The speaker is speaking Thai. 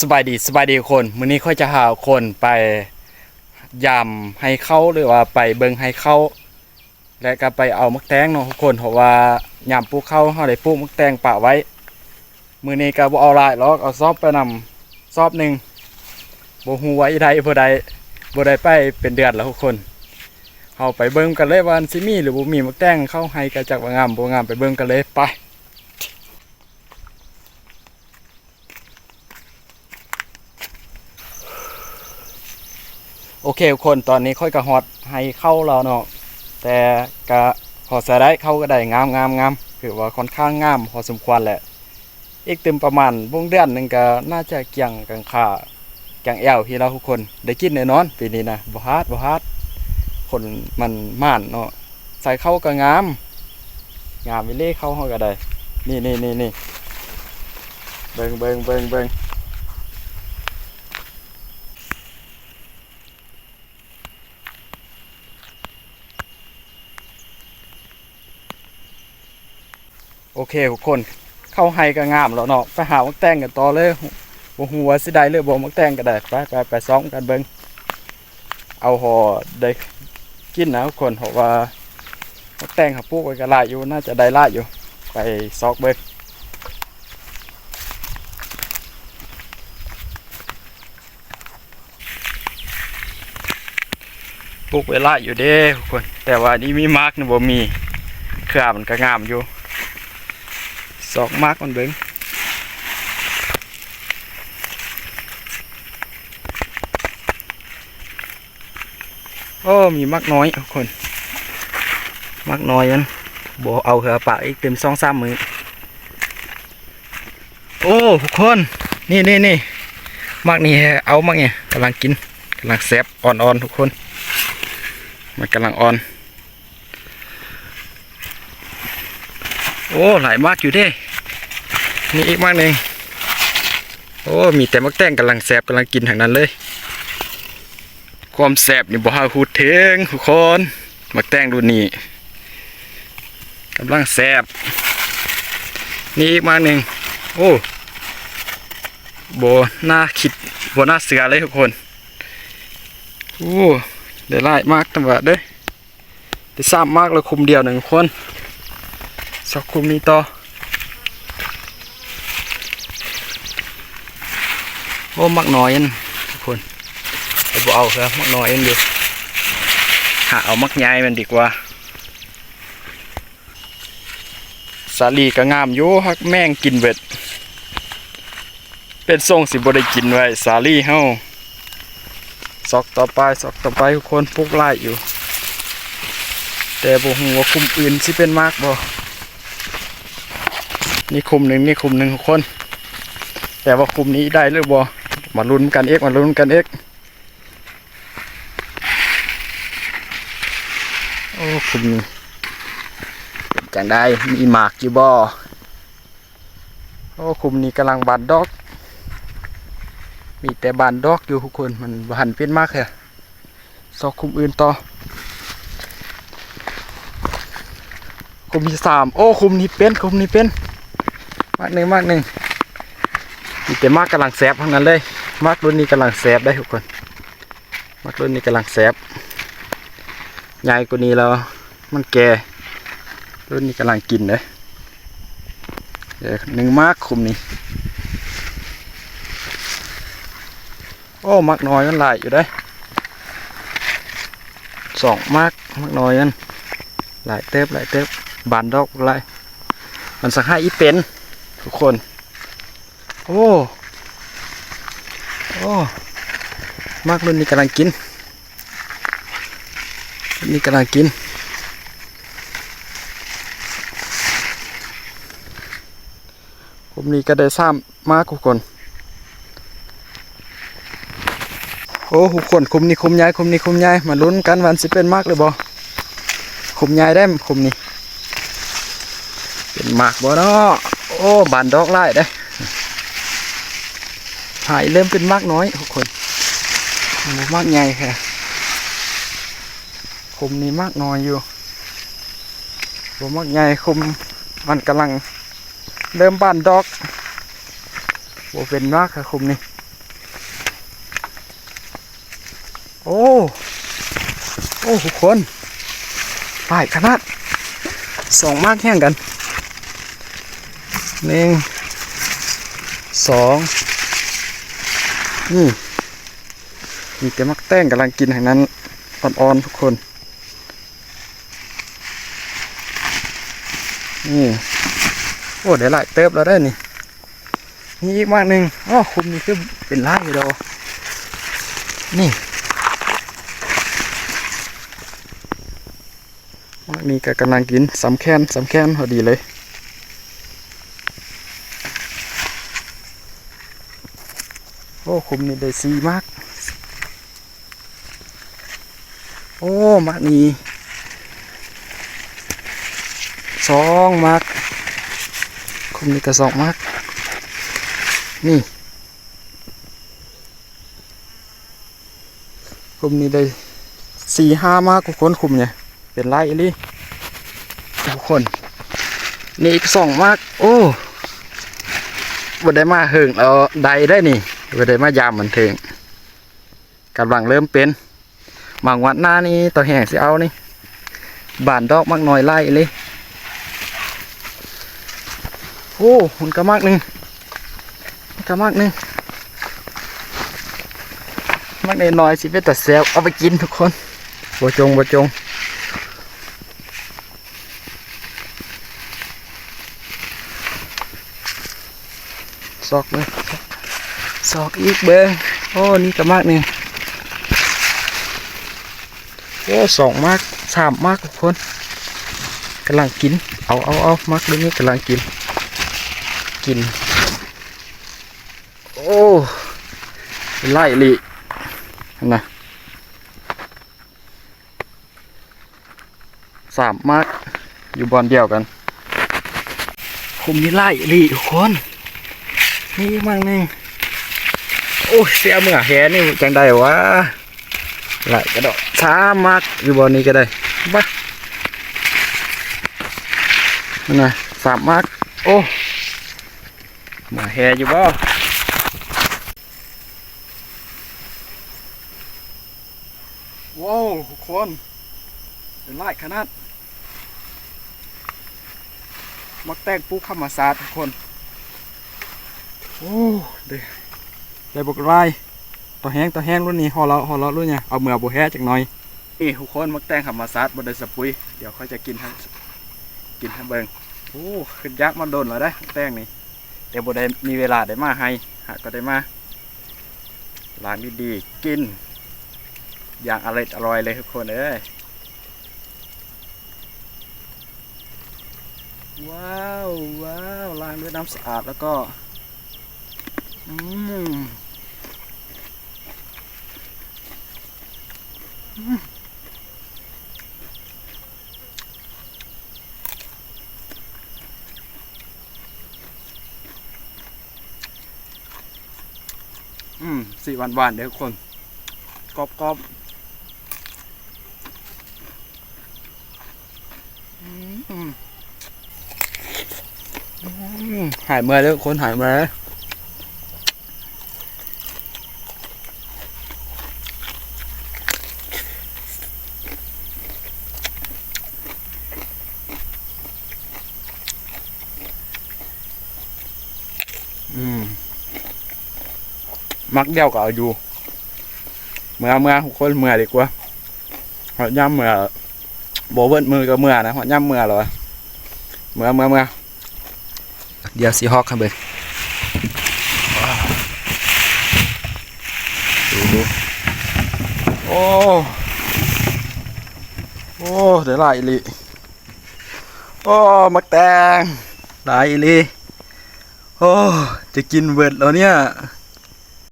สบายดีสบายดีทุกคนมื้อนี้ค่อยจะหาคนไปยำให้เข้าหรือว่าไปเบิงให้เข้า และก็ไปเอามักแตงเนาะทุกคนเพราะว่ายำปลูกเข้าเฮาได้ปลูกมักแตงป่าไว้ มื้อนี้ก็บ่เอาหลายหรอกเอาซอบไปนำซอบหนึ่งบ่ฮู้ว่าอีใดบ่ใดบ่ได้ไปเป็นเดือนแล้วทุกคนเฮาไปเบิ่งกันเลยว่าสิมีหรือบ่มีมักแตงเข้าให้ก็จักว่างามบ่งามไปเบิ่งกันเลยไป โอเคทุกคนตอนนี้ค่อยกระฮอดให้เข้าแล้วเนาะแต่ก็พอจะได้เข้าก็ได้งามงามงามคือว่าค่อนข้างงามพอสมควรแหละ อีกเต็มประมาณวงเดือนหนึ่งก็น่าจะเกี่ยงกังขาเกี่ยงแอวพี่เราทุกคนได้กินแน่นอนปีนี้นะบ่ฮาดบ่ฮาดคนมันม่านเนาะใส่เข้าก็งาม งามวิเล่เข้าเฮาก็ได้ นี่นี่นี่นี่เบิ่งเบิ่งเบิ่งเบิ่ง โอเคทุกคนเข้าไฮก็งามแล้วเนาะไปหามักแตงกันต่อเลยบ่ฮู้ว่าสิได้หรือบ่มักแตงก็ได้ไปไปไปซ้อมกันเบิ่งเอาหอได้กินนะทุกคนเพราะว่ามักแตงเขาปลูกไว้ก็หลายอยู่น่าจะได้หลายอยู่ ไปซอกเบิ่งปลูกไว้ลายอยู่เด้ทุกคน แต่ว่านี่มีมาร์กนี่บ่มีเครือมันก็งามอยู่ สองมากมันเบิ้งโอ้ มีมักน้อยทุกคน มักน้อยมันบเอาเหอปากอีกเต็มสองสามมือ โอ้ทุกคน นี่นี่นี่มักนี่เอามักเนี่ยกำลังกินกำลังแซบอ่อนๆทุกคน มันกำลังอ่อน โอ้ หลายมากอยู่เด้ นี่อีกมากหนึ่งโอ้ มีแต่มักแตงกำลังแสบกำลังกินทางนั้นเลย ความแสบนี่บ่ฮาพูดถึงทุกคนมักแตงรุ่นนี้กำลังแสบนี่อีกมากหนึ่งโอ้โบน่าคิดโบน่าเสือเลยทุกคนโอ้ได้ไล่มากตั้งแต่เด้ได้ซ้ำมากแล้วคุมเดียวหนึ่งคนสอกคุมนี้ต่อ โอ้มักน้อยอันทุกคนเอาบ่เอาครับมักน้อยอันดียวหาเอามักใหญ่มันดีกว่า สาลีก็งามอยู่ฮักแม่งกินเบ็ด เป็นทรงสิบ่ได้กินไว้สาลีเฮาซอกต่อไปซอกต่อไปทุกคนปลูกไล่อยู่ แต่บ่ฮู้ว่าคุมอื่นสิเป็นมากบ่นี่คุมหนึ่งนี่คุมหนึ่งทุกคน แต่ว่าคุมนี้ได้หรือบ่ มาลุ้นกันเอกมาลุ้นกันเอกโอ้คุมนี้เป็นจังได้มีหมากอยู่บ่โอ้คุมนี้กำลังบานดอก มีแต่บานดอกอยู่ทุกคนมันหันเป็นมากเลยซอกคุมอื่นต่อคุมที่สามโอ้คุมนี้เป็นคุมนี้เป็นมากหนึ่งมากหนึ่งมีแต่มากกำลังแซบทั้งนั้นเลย มากรุ่นนี้กำลังแซบได้ทุกคนมากรุ่นนี้กำลังแซบใหญ่กว่านี้แล้วมันแก่รุ่นนี้กำลังกินเลยเดี๋ยวหนึ่งมากคุมนี้ โอ้มากน้อยมันหลายอยู่ได้สองมากมากน้อยนั่นหลายเต็บหลายเต็บบานดอกหลมันสักห้าอีเป็นทุกคน โอ้ อ้มากรุ่นนี้กำลังกินรุ่นนี้กำลังกิน ผมนี่ก็ได้ซ้ำมากทุกคน โอ้ทุกคนคุมนี่คุมยายคุมนี่คุมยายมาลุ้นกันวันสิเป็นมากเลยบ่คุมยายได้คุมนี่เป็นมากบ่เนาะโอ้บานดอกไล่ได้ หายเริ่มเป็นมากน้อยทุกคนโอ้มากใหญ่ค่ะคุมนี้มากน้อยอยู่ผมมากใหญ่คุมมันกำลังเริ่มบานดอกโบเป็นมากค่ะคุมนี้โอ้โอ้ทุกคนปลายขนาดสองมากแข่งกันหนึ่งสอง นี่มีแต่มักแต้งกำลังกินทางนั้นอ่อนๆทุกคน นี่ โอ้เดี๋ยวหลายเติบแล้วได้นี่ นี่อีกมากหนึ่งอ๋อคุมนี่คือเป็นไล่อยู่ดอนี่มากนี่ก็กำลังกินสำแค้นสำแค้นพอดีเลย โอ้ คุมนี่ได้ซีมาก โอ้มากนี่สองมากคุมนี่ก็สองมากนี่คุมนี่ได้สี่ห้ามากกว่าคนคุมเนี่ยเป็นไรลี่ทุกคน นี่อีกสองมาก โอ้บ่ได้มาเหิงเอาใดได้นี่ บ่ได้มายามมันเถิงกำลังเริ่มเป็นบางวันหน้านี่ต่อแห่งสิเอานี่บานดอกมากหน่อยไล่เลยโอ้มันก็มากหนึงมันก็มากหนึงมากน้อยสิเป็นแต่แซวเอาไปกินทุกคนบ่จงบ่จงซอกเลย ซอกอีกเบิ้งโอ้นี่ก็มากหนึ่งโอ้สองมากสามมากทุกคนกำลังกิน เอาเอาเอามากด้วยนี่กำลังกิน กิน โอ้ไล่ลินะสามมากอยู่บอลเดียวกันคุมนี่ไล่ลิทุกคนนี่มั่งหนึ่ง โอ้ยเสียเมื่อแหนี่จังได้วะไหลกระโดดช้ามากอยู่บนนี้ก็ได้บ้านั่นนะสามมากโอ้เมื่อแหอยู่บ่ว้าวทุกคนเป็นไล่ขนาด มักแตงปูข้ามาซาทุกคน โอ้เด้ ได้บกไรต่อแห้งต่อแห้งรุ่นนี้ฮอเราฮอเรารุ่นเนี่ยเอาเมือบุแห้จักหน่อยนี่ทุกคนมักแตงขับมาซัดบนไดสปุยเดี๋ยวค่อยจะกินให้งกินให้งเบิงโอ้ขึ้นยักษ์มาโดนแล้วได้แตงนี่เดี๋ยวบได้มีเวลาได้มาให้หากก็ได้มาล้างดีๆกิน อย่างอร่อยอร่อยเลยทุกคนเอ้ยว้าวว้าวล้างด้วยน้ำสะอาดแล้วก็ อืม อืมสี่วันหวานเดี๋ยวทุกคนกรอบกรอบอืมหายเมื่อยแล้วคนหายเมื่อย มักเดียวก็เอาอยู่ เมื่อเมื่อทุกคนเมื่อดีกว่าหอดย่ำเมื่อโบเบิ้ลมือก็เมื่อนะหอดย่ำเมื่อเหรอเมื่อเมื่อเมื่อเดี๋ยวสีฮอกครับเบิ้ดูดูโอ้โอ้เดี๋ยวหลายอีหลิโอ้มักแตงหลายอีหลิโอ้จะกินเบิดแล้วเนี่ย